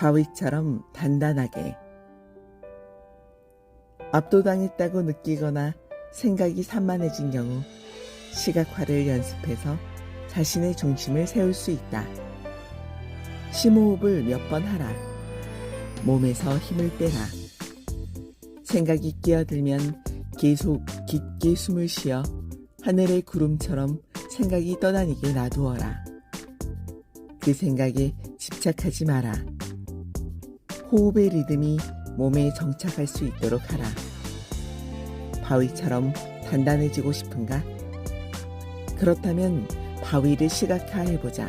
바위처럼 단단하게 압도당했다고 느끼거나 생각이 산만해진 경우 시각화를 연습해서 자신의 중심을 세울 수 있다. 심호흡을 몇 번 하라. 몸에서 힘을 빼라. 생각이 끼어들면 계속 깊게 숨을 쉬어 하늘의 구름처럼 생각이 떠다니게 놔두어라. 그 생각에 집착하지 마라. 호흡의 리듬이 몸에 정착할 수 있도록 하라. 바위처럼 단단해지고 싶은가? 그렇다면 바위를 시각화해보자.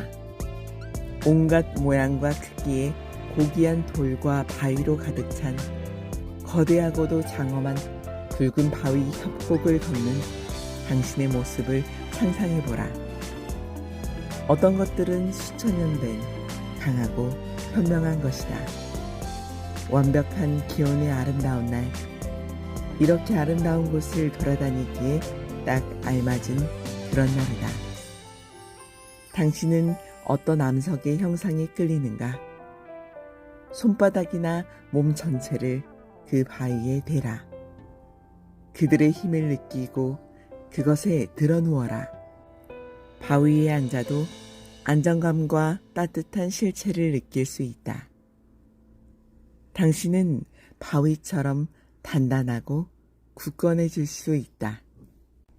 온갖 모양과 크기의 고귀한 돌과 바위로 가득 찬 거대하고도 장엄한 붉은 바위 협곡을 걷는 당신의 모습을 상상해보라. 어떤 것들은 수천 년 된 강하고 현명한 것이다. 완벽한 기온의 아름다운 날, 이렇게 아름다운 곳을 돌아다니기에 딱 알맞은 그런 날이다. 당신은 어떤 암석의 형상에 끌리는가? 손바닥이나 몸 전체를 그 바위에 대라. 그들의 힘을 느끼고 그것에 드러누워라. 바위에 앉아도 안정감과 따뜻한 실체를 느낄 수 있다. 당신은 바위처럼 단단하고 굳건해질 수 있다.